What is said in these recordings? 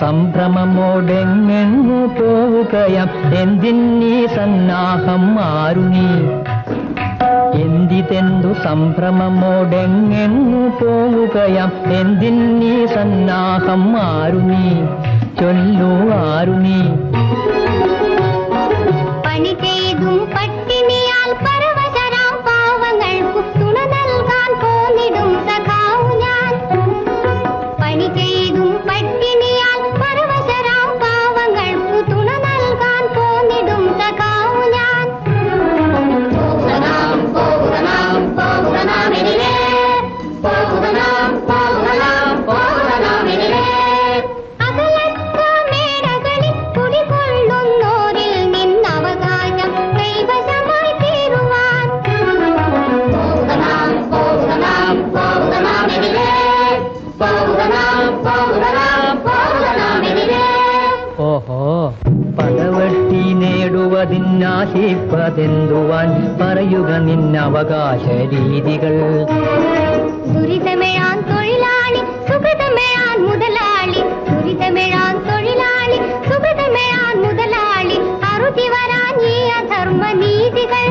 സംഭ്രമമോടെങ്ങെങ്ങു പോവുകയാം. എന്തിന്നീ സന്നാഹം ആരുണി എന്തിതെന്തു സംഭ്രമമോടെങ്ങെങ്ങു പോവുകയാം. എന്തിന്നീ സന്നാഹം ആരുണി ചൊല്ലു ആരുണി. പണി ചെയ്തും ഓഹോ പടവട്ടി നേടുവതിനാശിപ്പതെന്തുവാൻ പറയുക നിന്നവകാശ രീതികൾ ദുരിതമെഴാൻ തൊഴിലാളി സുഖതമെഴാൻ മുതലാളി ദുരിതമെഴാൻ തൊഴിലാളി സുഖതമെഴാൻ മുതലാളി അറുതി വരാൻ ഈ അധർമ്മ നീതികൾ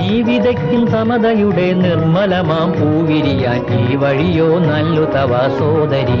ജീവിതയ്ക്കും സമതയുടെ നിർമ്മലമാം പൂവിരിയാൻ ഈ വഴിയോ നല്ലു തവ സോദരി.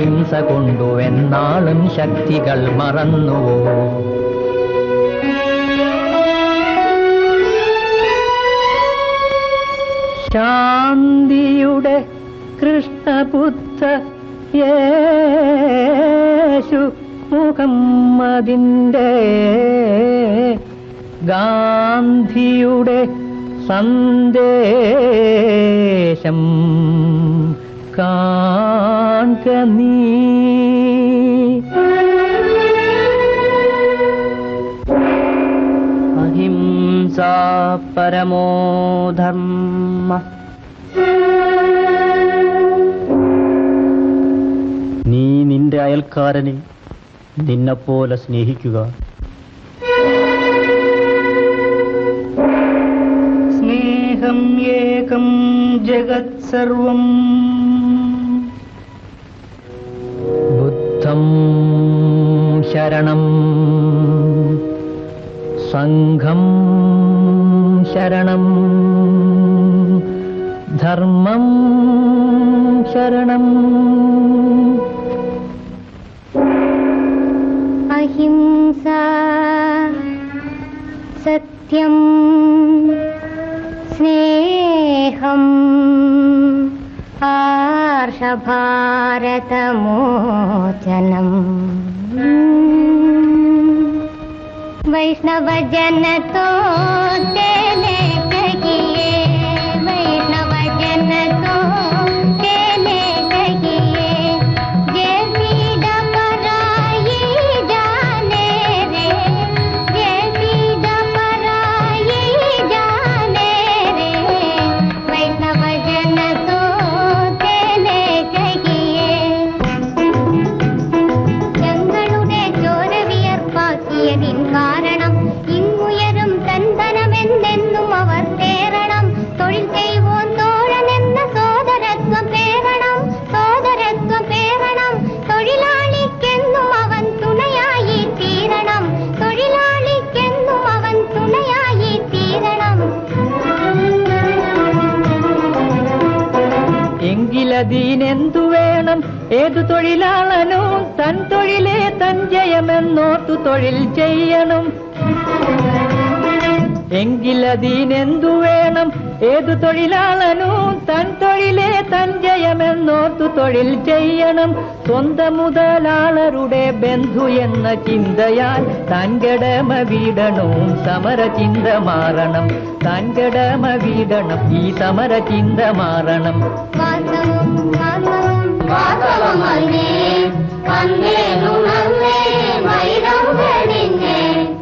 ഹിംസ കൊണ്ടു എന്നാളും ശക്തികൾ മറന്നുവോ? ശാന്തിയുടെ കൃഷ്ണപുത്ര യേശു മുഹമ്മദിന്റെ ഗാന്ധിയുടെ സന്ദേശം. കാൺക നീ. അഹിംസ പരമോ ധർമ്മ. നീ നിന്റെ അയൽക്കാരനെ നിന്നെപ്പോലെ സ്നേഹിക്കുക. സ്നേഹം ഏകം ജഗത് സർവം. സംഘം ശരണം. ധർമ്മം ശരണം. അഹിംസ സത്യം സ്നേഹം ആർഷഭാരതമോചനം वैष्णवजन तो എങ്കിലതീനെന്തു വേണം? ഏതു തൊഴിലാളനോ? തൻ തൊഴിലേ തൻ ജയമെന്നോർത്തു തൊഴിൽ ചെയ്യണം. എങ്കിലതീനെന്തു വേണം? ഏതു തൊഴിലാളനോ? തൻ തൊഴിലേ തൻ ജയമെന്നോർത്തു തൊഴിൽ ചെയ്യണം. സ്വന്തം മുതലാളരുടെ ബന്ധു എന്ന ചിന്തയാൽ താൻ കടമ വീടണവും സമര ചിന്ത മാറണം. താൻ കടമ വീടണം ഈ സമര ചിന്ത മാറണം.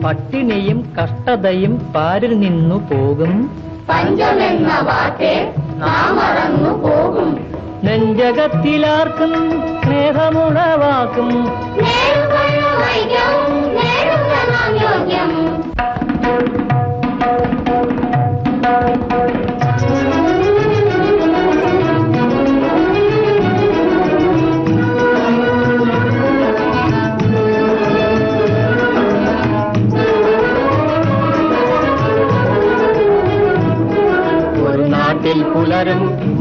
പട്ടിണിയും കഷ്ടതയും പാരിൽ നിന്നു പോകും. പഞ്ചമെന്ന വാക്കേ നാം മറന്നു പോകും. നെഞ്ചകത്തിലാർക്കും സ്നേഹമുണവാക്കും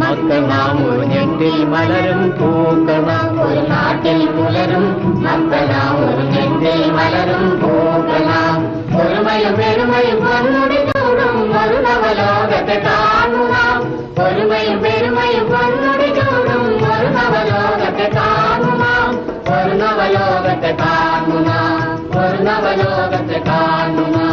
மக்களாம் ஒரு நெட்டில் மலரும் பூக்கலாம் ஒரு நாட்டில் புலரும் மக்களாம் ஒரு நெட்டில் மலரும் பூக்கலாம் ஒருமையும் பெருமையும் பொன்னுடு கூடும் ஒரு நவலோகத்தை காணுலாம் ஒருமையும் பெருமையும் பொன்னுடு கூடும் ஒரு நவலோகத்தை காணுலாம் ஒரு நவலோகத்தை காணுலாம் ஒரு நவலோகத்தை காணுலாம்